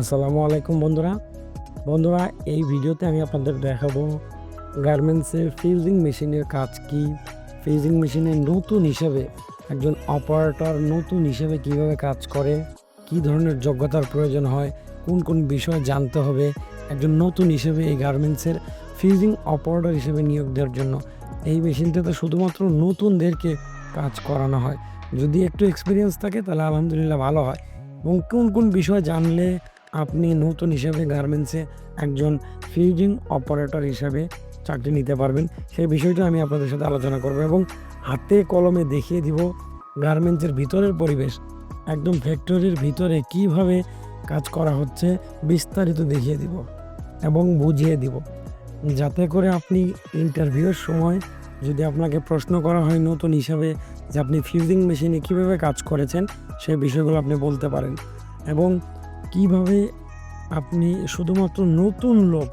আসসালামু আলাইকুম বন্ধুরা। বন্ধুরা, এই ভিডিওতে আমি আপনাদের দেখাবো গার্মেন্টসের ফিউজিং মেশিনের কাজ কি? ফিউজিং মেশিনের নতুন হিসেবে একজন অপারেটর নতুন হিসেবে কীভাবে কাজ করে? কি ধরনের যোগ্যতার প্রয়োজন হয়? কোন কোন বিষয় জানতে হবে? একজন নতুন হিসেবে এই গার্মেন্টসের ফিউজিং অপারেটর হিসেবে নিয়োগ দেওয়ার জন্য এই মেশিনটাতে শুধুমাত্র নতুনদেরকে কাজ করানো হয়। যদি একটু এক্সপিরিয়েন্স থাকে, তাহলে আলহামদুলিল্লাহ ভালো হয়। এবং কোন কোন বিষয় জানলে আপনি নতুন হিসেবে গার্মেন্টসে একজন ফিউজিং অপারেটর হিসাবে চাকরি নিতে পারবেন। সেই বিষয়টা আমি আপনাদের সাথে আলোচনা করব এবং হাতে কলমে দেখিয়ে দিব গার্মেন্টসের ভিতরের পরিবেশ, একদম ফ্যাক্টরির ভিতরে কীভাবে কাজ করা হচ্ছে, বিস্তারিত দেখিয়ে দিব এবং বুঝিয়ে দিব। যাতে করে আপনি ইন্টারভিউয়ের সময় যদি আপনাকে প্রশ্ন করা হয় নতুন হিসাবে যে আপনি ফিউজিং মেশিনে কীভাবে কাজ করেছেন সেই বিষয়গুলো আপনি বলতে পারেন। এবং কীভাবে আপনি শুধুমাত্র নতুন লোক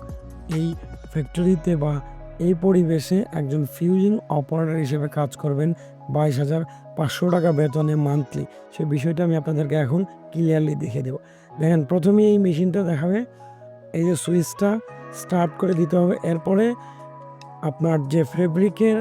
এই ফ্যাক্টরিতে বা এই পরিবেশে একজন ফিউজিং অপারেটর হিসেবে কাজ করবেন বাইশ হাজার পাঁচশো টাকা বেতনে মান্থলি সেই বিষয়টা আমি আপনাদেরকে এখন ক্লিয়ারলি দেখিয়ে দেবো। দেখেন, প্রথমে এই মেশিনটা দেখাবে। এই যে সুইচটা স্টার্ট করে দিতে হবে। এরপরে আপনার যে ফেব্রিকের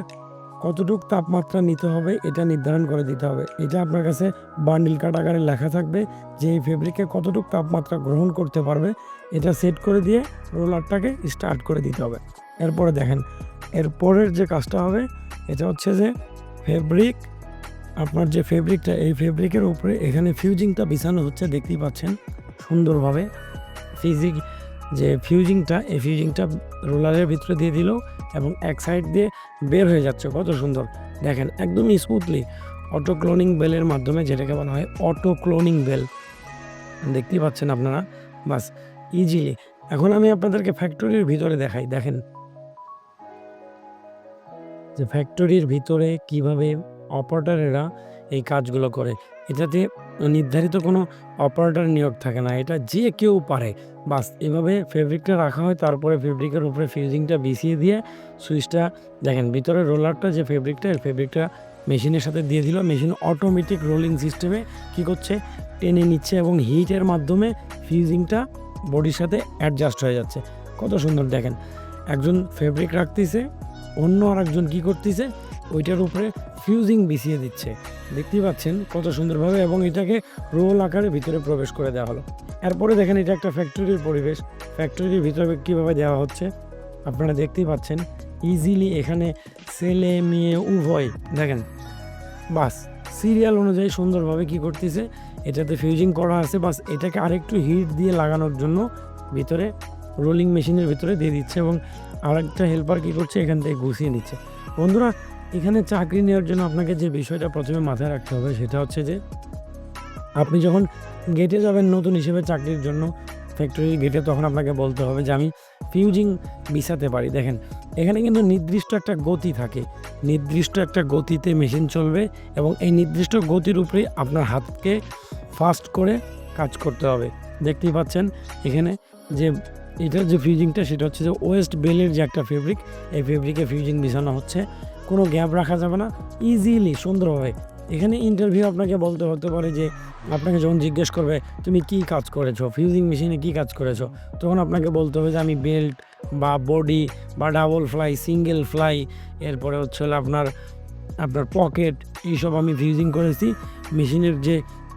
কতটুকু তাপমাত্রা নিতে হবে এটা নির্ধারণ করে দিতে হবে। এটা আপনার কাছে বান্ডিল কাট আকারে লেখা থাকবে যে এই ফেব্রিকে কতটুকু তাপমাত্রা গ্রহণ করতে পারবে। এটা সেট করে দিয়ে রোলারটাকে স্টার্ট করে দিতে হবে। এরপরে দেখেন এরপরের যে কাজটা হবে, এটা হচ্ছে যে ফেব্রিক, আপনার যে ফেব্রিকটা, এই ফেব্রিকের উপরে এখানে ফিউজিংটা বিছানো হচ্ছে, দেখতেই পাচ্ছেন সুন্দরভাবে। ফিজিক যে ফিউজিংটা এই ফিউজিংটা রোলারের ভিতরে দিয়ে দিল এবং এক সাইড দিয়ে বের হয়ে যাচ্ছে। কত সুন্দর। দেখেন, একদমই স্মুথলি অটো ক্লোনিং বেলের মাধ্যমে যেটাকে বলা হয় অটো ক্লোনিং বেল দেখতেই পাচ্ছেন আপনারা? বাস ইজিলি এখন আমি আপনাদেরকে ফ্যাক্টরির ভিতরে দেখাই। দেখেন। যে ফ্যাক্টরির ভিতরে কীভাবে অপারেটরেরা এই কাজগুলো করে। এটাতে নির্ধারিত কোনো অপারেটর নিয়োগ থাকে না। এটা যে কেউ পারে। বাস, এভাবে ফেব্রিকটা রাখা হয়, তারপরে ফেব্রিকের উপরে ফিউজিংটা বিছিয়ে দিয়ে সুইচটা, দেখেন ভিতরে রোলারটা যে ফেব্রিকটা ফেব্রিকটা মেশিনের সাথে দিয়ে দিল। মেশিন অটোমেটিক রোলিং সিস্টেমে কি করছে? টেনে নিচ্ছে এবং হিটের মাধ্যমে ফিউজিংটা বডির সাথে অ্যাডজাস্ট হয়ে যাচ্ছে। কত সুন্দর, দেখেন। একজন ফেব্রিক রাখতেছে, অন্য আর একজন কী করতেছে? ওইটার উপরে ফিউজিং বিছিয়ে দিচ্ছে। দেখতেই পাচ্ছেন কত সুন্দরভাবে এবং এটাকে রোল আকারে ভিতরে প্রবেশ করে দেওয়া হলো। এরপরে দেখেন এটা একটা ফ্যাক্টরির পরিবেশ। ফ্যাক্টরির ভিতরে কীভাবে দেওয়া হচ্ছে? আপনারা দেখতেই পাচ্ছেন ইজিলি এখানে ছেলে, মেয়ে, উভয়, দেখেন। বাস সিরিয়াল অনুযায়ী সুন্দরভাবে কি করতেছে? এটাতে ফিউজিং করা আছে। বাস, এটাকে আরেকটু হিট দিয়ে লাগানোর জন্য ভিতরে রোলিং মেশিনের ভিতরে দিয়ে দিচ্ছে এবং আরেকটা হেল্পার কি করছে? এখান থেকে ঘুষিয়ে নিচ্ছে বন্ধুরা এখানে চাকরি নেওয়ার জন্য আপনাকে যে বিষয়টা প্রথমে মাথায় রাখতে হবে সেটা হচ্ছে যে, আপনি যখন গেটে যাবেন নতুন হিসেবে চাকরির জন্য ফ্যাক্টরির গেটে তখন আপনাকে বলতে হবে যে, আমি ফিউজিং বিছাতে পারি। দেখেন, এখানে কিন্তু নির্দিষ্ট একটা গতি থাকে। নির্দিষ্ট একটা গতিতে মেশিন চলবে এবং এই নির্দিষ্ট গতির উপরেই আপনার হাতকে ফাস্ট করে কাজ করতে হবে। দেখতেই পাচ্ছেন, এখানে যে, এটার যে ফিউজিংটা সেটা হচ্ছে যে ওয়েস্ট বেলের যে একটা ফেব্রিক এই ফেব্রিকে ফিউজিং বিছানো হচ্ছে। কোনো গ্যাপ রাখা যাবে না ইজিলি সুন্দরভাবে। এখানে ইন্টারভিউ আপনাকে বলতে হতে পারে যে, আপনাকে যখন জিজ্ঞেস করবে, তুমি কি কাজ করেছ? ফিউজিং মেশিনে কি কাজ করেছ? তখন আপনাকে বলতে হবে যে, আমি বেল্ট বা বডি বা ডাবল ফ্লাই সিঙ্গেল ফ্লাই এরপরে হচ্ছে আপনার আপনার পকেট এইসব আমি ফিউজিং করেছি। মেশিনের যে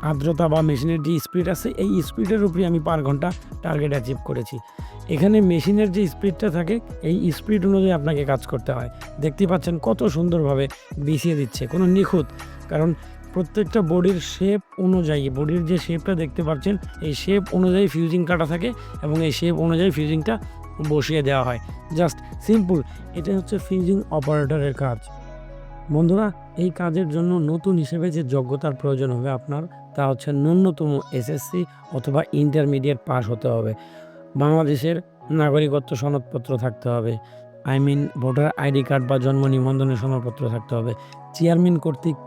আর্দ্রতা বা মেশিনের যে স্পিড আছে, এই স্পিডের উপরে আমি পার ঘণ্টা টার্গেট অ্যাচিভ করেছি। এখানে মেশিনের যে স্পিডটা থাকে, এই স্পিড অনুযায়ী আপনাকে কাজ করতে হয়। দেখতে পাচ্ছেন কত সুন্দরভাবে বিছিয়ে দিচ্ছে, কোনো নিখুঁত। কারণ প্রত্যেকটা বডির শেপ অনুযায়ী, বডির যে শেপটা দেখতে পাচ্ছেন, এই শেপ অনুযায়ী ফিউজিং কাটা থাকে এবং এই শেপ অনুযায়ী ফিউজিংটা বসিয়ে দেওয়া হয়। জাস্ট সিম্পল এটা হচ্ছে ফিউজিং অপারেটরের কাজ। বন্ধুরা, এই কাজের জন্য নতুন হিসেবে যে যোগ্যতার প্রয়োজন হবে আপনার, তা হচ্ছে ন্যূনতম এসএসসি অথবা ইন্টারমিডিয়েট পাস হতে হবে। বাংলাদেশের নাগরিকত্ব সনদপত্র থাকতে হবে। I mean voter ID card বা জন্ম নিবন্ধনের সনদপত্র থাকতে হবে। চেয়ারম্যান কর্তৃক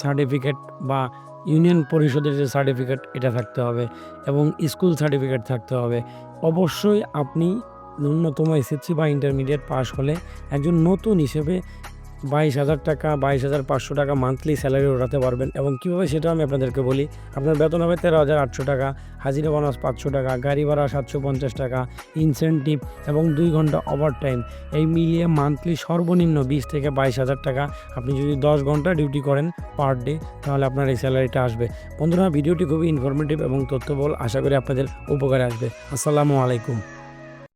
সার্টিফিকেট বা ইউনিয়ন পরিষদের যে সার্টিফিকেট এটা থাকতে হবে এবং স্কুল সার্টিফিকেট থাকতে হবে। অবশ্যই আপনি ন্যূনতম এসএসসি বা ইন্টারমিডিয়েট পাস হলে একজন নতুন হিসেবে বাইশ হাজার টাকা, বাইশ হাজার পাঁচশো টাকা মান্থলি স্যালারি ওঠাতে পারবেন। এবং কীভাবে সেটা আমি আপনাদেরকে বলি, আপনার বেতন হবে তেরো হাজার আটশো টাকা, হাজিরা বোনাস পাঁচশো টাকা, গাড়ি ভাড়া সাতশো পঞ্চাশ টাকা ইনসেন্টিভ এবং দুই ঘণ্টা ওভার টাইম এই মিলিয়ে মান্থলি সর্বনিম্ন বিশ থেকে বাইশ হাজার টাকা আপনি যদি দশ ঘণ্টা ডিউটি করেন পার ডে তাহলে আপনার এই স্যালারিটা আসবে। বন্ধুরা, ভিডিওটি খুবই ইনফরমেটিভ এবং তথ্যবল আশা করি আপনাদের উপকারে আসবে। আসসালামু আলাইকুম।